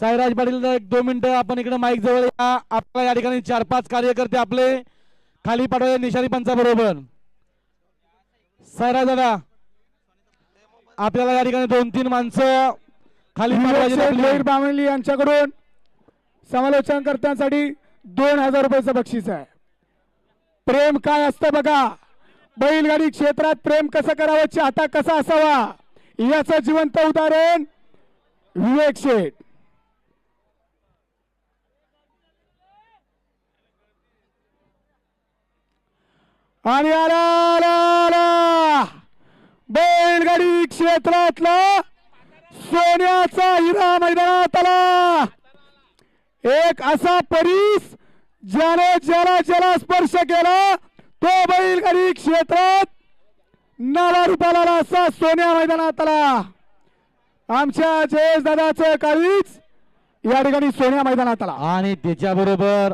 साईराज पाटील एक दोन मिनिटं आपण इकडे माईक जवळ या. आपल्याला या ठिकाणी चार पाच कार्यकर्ते आपले. खाली पाठवले निशाणी पंचाबरोबर साईराज दादा आपल्याला या ठिकाणी दोन तीन माणसं खाली बामणली यांच्याकडून समालोचनकर्त्यांसाठी दोन हजार रुपयाचं बक्षीस आहे. प्रेम काय असतं बघा. बैलगाडी क्षेत्रात प्रेम कसं करावं चाहता कसा असावा याचं जिवंत उदाहरण विवेक शेठ. आणि आला आला आला बैलगाडी क्षेत्रातला सोन्याचा हिरा मैदानात आला एक असा परीस ज्याने ज्याला ज्याला स्पर्श केला तो बैलगाडी क्षेत्रात नाला रुपाला असा सोन्या मैदानात आला आमच्या जयेश दादाचं काळीच या ठिकाणी सोन्या मैदानात आला आणि त्याच्याबरोबर